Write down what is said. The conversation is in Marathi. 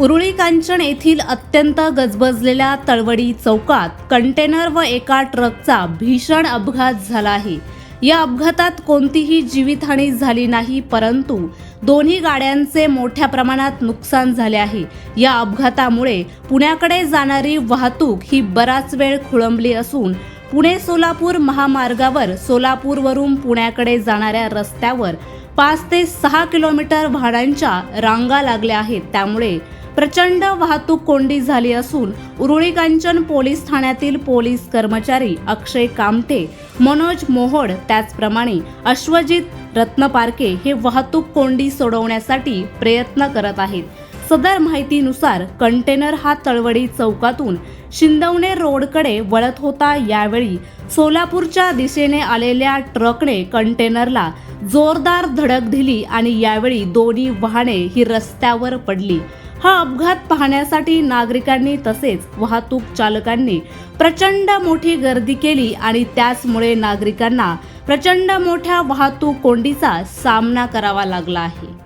उरुळी कांचन येथील अत्यंत गजबजलेल्या तळवडी चौकात कंटेनर व एका ट्रकचा भीषण अपघात झाला आहे. या अपघातात कोणतीही जीवितहानी झाली नाही परंतु दोन्ही गाड्यांचे मोठ्या प्रमाणात नुकसान झाले आहे. या अपघातामुळे पुण्याकडे जाणारी वाहतूक ही बराच वेळ खोळंबली असून पुणे सोलापूर महामार्गावर सोलापूरवरून पुण्याकडे जाणाऱ्या रस्त्यावर पाच ते सहा किलोमीटर वाहनांच्या रांगा लागल्या आहेत. त्यामुळे प्रचंड वाहतूक कोंडी झाली असून उरुळी कांचन पोलीस ठाण्यातील पोलीस कर्मचारी अक्षय कामटे मनोज मोहोड त्याचप्रमाणे अश्वजित रत्नपारके हे वाहतूक कोंडी सोडवण्यासाठी प्रयत्न करत आहेत. सदर माहितीनुसार कंटेनर हा तळवडी चौकातून शिंदवणे रोडकडे वळत होता. यावेळी सोलापूरच्या दिशेने आलेल्या ट्रकने कंटेनरला जोरदार धडक दिली आणि यावेळी दोन्ही वाहने ही रस्त्यावर पडली. हा अपघात पाहण्यासाठी नागरिकांनी तसेच वाहतूक चालकांनी प्रचंड मोठी गर्दी केली आणि त्याचमुळे नागरिकांना प्रचंड मोठ्या वाहतूक कोंडीचा सामना करावा लागला आहे.